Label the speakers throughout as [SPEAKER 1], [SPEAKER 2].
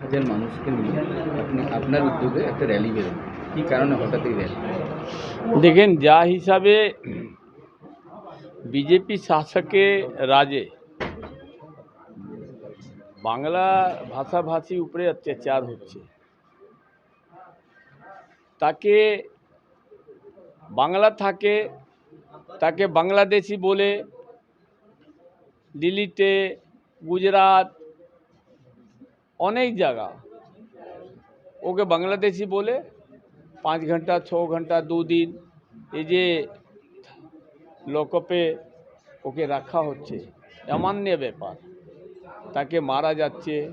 [SPEAKER 1] হাজার মানুষকে নিয়ে আপনি আপনার উদ্যোগে একটা র্যালি কী কারণে হঠাৎ এই র্যালি
[SPEAKER 2] দেখেন, যা হিসাবে বিজেপি শাসকের রাজে, বাংলা ভাষাভাষী উপরে অত্যাচার হচ্ছে। তাকে বাংলা থাকে, তাকে বাংলাদেশি বলে দিল্লিতে, গুজরাট, অনেক জায়গা। ওকে বাংলাদেশি বলে পাঁচ ঘণ্টা, ছ ঘণ্টা, দু দিন এই যে লোকপে ওকে রাখা হচ্ছে। অমান্য ব্যাপার। তাকে মারা যাচ্ছে।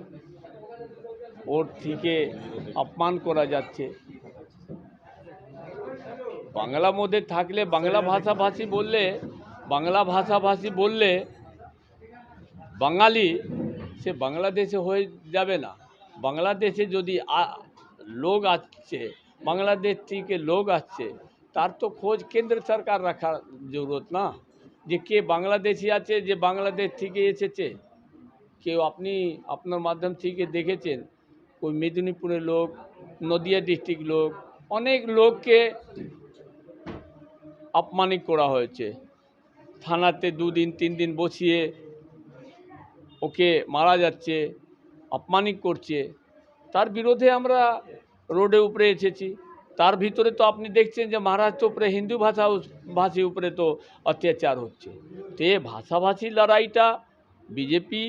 [SPEAKER 2] ওর থেকে অপমান করা যাচ্ছে। বাংলা মধ্যে থাকলে বাংলা ভাষাভাষী বললে, বাংলা ভাষাভাষী বললে বাঙালি সে বাংলাদেশে হয়ে যাবে না। বাংলাদেশে যদি লোক আসছে, বাংলাদেশ থেকে লোক আসছে, তার তো খোঁজ কেন্দ্র সরকার রাখার জরুরত না। যে কে বাংলাদেশি আছে, যে বাংলাদেশ থেকে এসেছে। কেউ আপনি আপনার মাধ্যম থেকে দেখেছেন, ওই মেদিনীপুরের লোক, নদিয়া ডিস্ট্রিক্ট লোক, অনেক লোককে অপমানিত করা হয়েছে। থানাতে দুদিন তিন দিন বসিয়ে ওকে মারা যাচ্ছে অপমানিত করছে। তার বিরোধে আমরা রোডে উপরে এসেছি। তার ভিতরে তো আপনি দেখছেন যে মহারাষ্ট্র উপরে হিন্দু ভাষা ভাষী উপরে তো অত্যাচার হচ্ছে। তো এই ভাষাভাষী লড়াইটা বিজেপি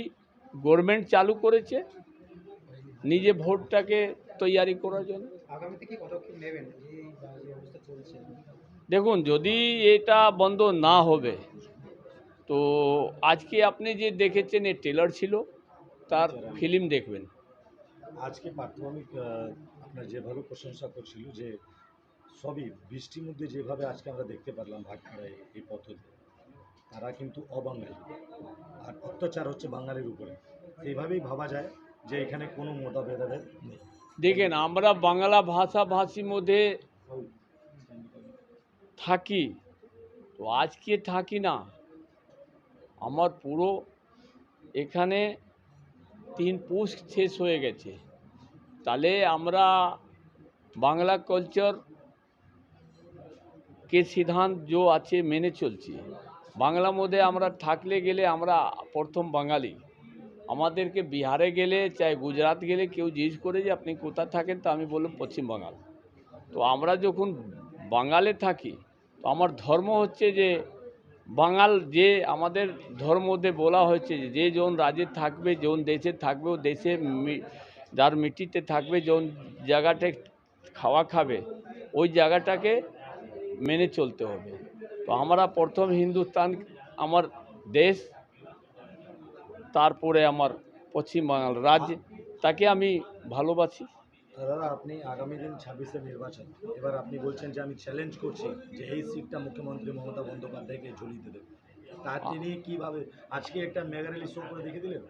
[SPEAKER 2] গভর্নমেন্ট চালু করেছে, নিজে ভোটটাকে তৈয়ারি করার জন্য। দেখুন যদি এটা বন্ধ না হবে তো আজকে আপনি যে দেখেছেন এ টেলার ছিল তার ফিল্ম দেখবেন।
[SPEAKER 3] আজকে প্রাথমিক আপনার যেভাবে প্রশংসা করছিল যে সবই বৃষ্টির মধ্যে যেভাবে আজকে আমরা দেখতে পারলাম ভাটপাড়ায় এই পদ্ধতি তারা কিন্তু অবাঙালি। আর অত্যাচার হচ্ছে বাঙালির উপরে। এইভাবেই ভাবা যায় যে এখানে কোনো মতভেদাভেদ নেই।
[SPEAKER 2] দেখেন আমরা বাংলা ভাষাভাষীর মধ্যে থাকি। তো আজকে থাকি না। আমার পুরো এখানে তিন পুষ শেষ হয়ে গেছে। তাহলে আমরা বাংলা কালচার কে সিদ্ধান্ত যে আছে মেনে চলছি। বাংলা মধ্যে আমরা থাকলে গেলে আমরা প্রথম বাঙালি। আমাদেরকে বিহারে গেলে চাই গুজরাট গেলে কেউ জিজ্ঞেস করে যে আপনি কোথায় থাকেন তো আমি বললাম পশ্চিম বাঙাল। তো আমরা যখন বাঙালে থাকি, তো আমার ধর্ম হচ্ছে যে বাঙাল যে আমাদের ধর্ম ধর্মতে বলা হয়েছে যে যে জন রাজ্যে থাকবে, জন দেশে থাকবে, ও দেশে যার মিটিতে থাকবে, জন জায়গাটা খাওয়া খাবে, ওই জায়গাটাকে মেনে চলতে হবে। তো আমরা প্রথম হিন্দুস্তান, আমার দেশ, তারপরে আমার পশ্চিম বাংলার রাজ্য, তাকে আমি ভালোবাসি।
[SPEAKER 3] দাদা আপনি আগামী দিন ছাব্বিশের নির্বাচন, এবার আপনি বলছেন যে আমি চ্যালেঞ্জ করছি যে এই সিটটা মুখ্যমন্ত্রী মমতা বন্দ্যোপাধ্যায়কে ঝুলিয়ে দেবে তা তিনি কীভাবে, আজকে একটা মেগা র্যালি শো করে দেখে দিলেন?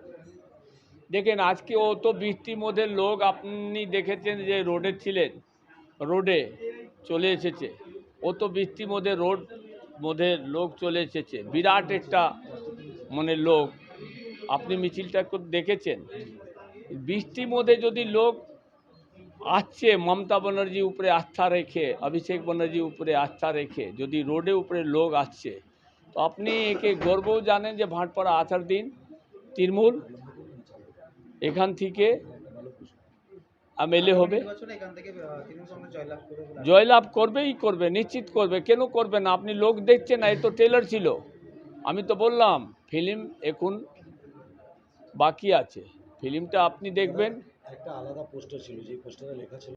[SPEAKER 2] দেখেন, আজকে ও তো বৃষ্টির মধ্যে লোক আপনি দেখেছেন যে রোডে ছিলেন রোডে চলে এসেছে। ও তো বৃষ্টির মধ্যে রোড মধ্যে লোক চলে এসেছে, বিরাট একটা মানে লোক। আপনি মিছিলটা দেখেছেন? বৃষ্টির মধ্যে যদি লোক আসছে মমতা ব্যানার্জি উপরে আস্থা রেখে, অভিষেক ব্যানার্জি উপরে আস্থা রেখে, যদি রোডে উপরে লোক আসছে, তো আপনি একে গর্বও জানেন যে ভাটপাড়া আসার দিন, তৃণমূল, এখান থেকে এমএলএ হবে। জয়লাভ করবেই করবে, নিশ্চিত করবে, কেন করবে না? আপনি লোক দেখছেন না, এ তো টেলার ছিল। আমি তো বললাম, ফিল্ম এখন বাকি আছে। ফিল্মটা আপনি দেখবেন
[SPEAKER 3] একটা আলাদা পোস্টার ছিল যে পোস্টারে লেখা ছিল